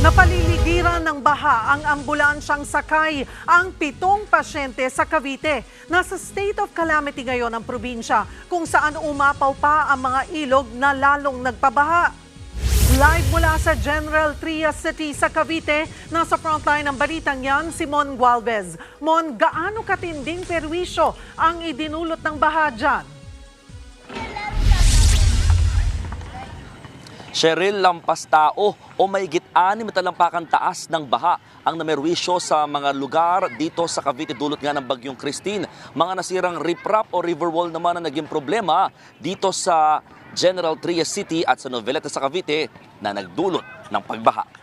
Napaliligiran ng baha ang ambulansyang sakay ang pitong pasyente sa Cavite. Nasa state of calamity ngayon ang probinsya kung saan umapaw pa ang mga ilog na lalong nagpabaha. Live mula sa General Trias City sa Cavite, nasa frontline ng balitang yan si Mon Gualvez. Mon, gaano katinding perwisyo ang idinulot ng baha dyan? Cheryl lampas tao o mahigit anim na talampakan taas ng baha ang namerwisyo sa mga lugar dito sa Cavite dulot nga ng bagyong Christine. Mga nasirang riprap o river wall naman ang naging problema dito sa General Trias City at sa Noveleta sa Cavite na nagdulot ng pagbaha.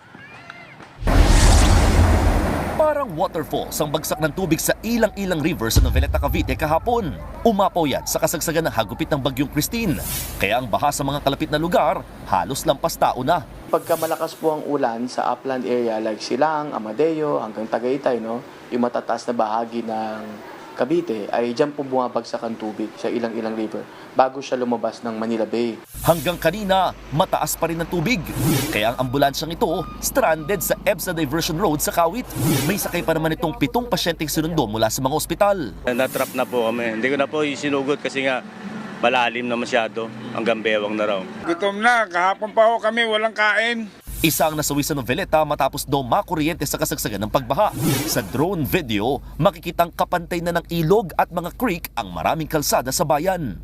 Parang waterfall ang bagsak ng tubig sa ilang-ilang river sa Noveleta, Cavite kahapon. Umapaw yan sa kasagsagan ng hagupit ng bagyong Christine. Kaya ang baha sa mga kalapit na lugar, halos lampas tao na. Pagka malakas po ang ulan sa upland area like Silang, Amadeo, hanggang Tagaytay, no, yung matataas na bahagi ng Cavite, ay dyan po bumabagsak ang tubig sa ilang-ilang river bago siya lumabas ng Manila Bay. Hanggang kanina, mataas pa rin ang tubig. Kaya ang ambulansyang ito, stranded sa EBSA Diversion Road sa Kawit. May sakay pa naman itong pitong pasyenteng sinundo mula sa mga ospital. Natrap na po kami. Hindi ko na po isinugot kasi nga malalim na masyado. Hanggang bewang na raw. Gutom na, kahapon pa ho kami, walang kain. Isa ang nasawi sa noveleta matapos daw makuryente sa kasagsagan ng pagbaha. Sa drone video, makikitang kapantay na ng ilog at mga creek ang maraming kalsada sa bayan.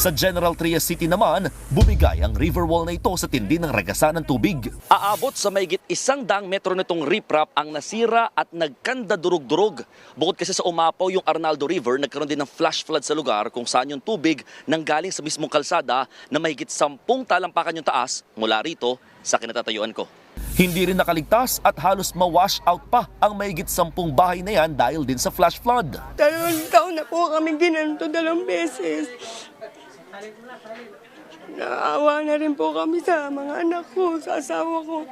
Sa General Trias City naman, bumigay ang river wall na ito sa tindi ng ragasan ng tubig. Aabot sa mayigit isang daang metro nitong riprap ang nasira at nagkanda durug-durug. Bukod kasi sa umapaw yung Arnaldo River, nagkaroon din ng flash flood sa lugar kung saan yung tubig nanggaling sa mismong kalsada na mahigit sampung talampakan yung taas mula rito sa kinatatayuan ko. Hindi rin nakaligtas at halos ma-wash out pa ang mahigit sampung bahay na yan dahil din sa flash flood. Dalawang taon na po kami ginanto dalawang beses. Naawa na rin po kami sa mga anak ko, sa asawa ko.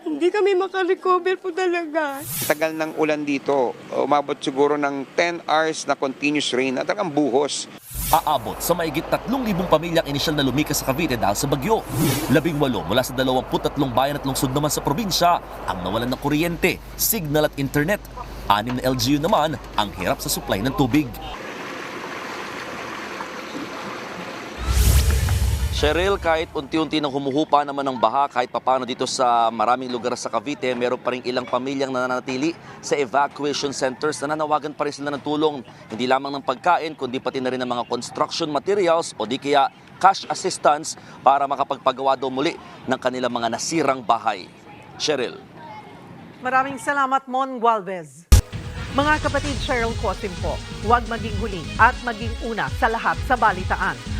Hindi kami makarecover po talaga. tagal ng ulan dito. Umabot siguro ng 10 hours na continuous rain at talagang buhos. Aabot sa maigit 3,000 pamilyang inisyal na lumikas sa Cavite dahil sa bagyo. Labing walo mula sa 23 bayan at lungsod naman sa probinsya ang nawalan ng kuryente, signal at internet. Anim na LGU naman ang hirap sa supply ng tubig. Cheryl, kahit unti-unti nang humuhupa naman ng baha kahit papano dito sa maraming lugar sa Cavite, meron pa rin ilang pamilyang nananatili sa evacuation centers na nanawagan pa rin sila ng tulong. Hindi lamang ng pagkain, kundi pati na rin ng mga construction materials o di kaya cash assistance para makapagpagawa daw muli ng kanilang mga nasirang bahay. Cheryl. Maraming salamat, Mon Gualvez. Mga kapatid Cheryl Cosim po, huwag maging huli at maging una sa lahat sa balitaan.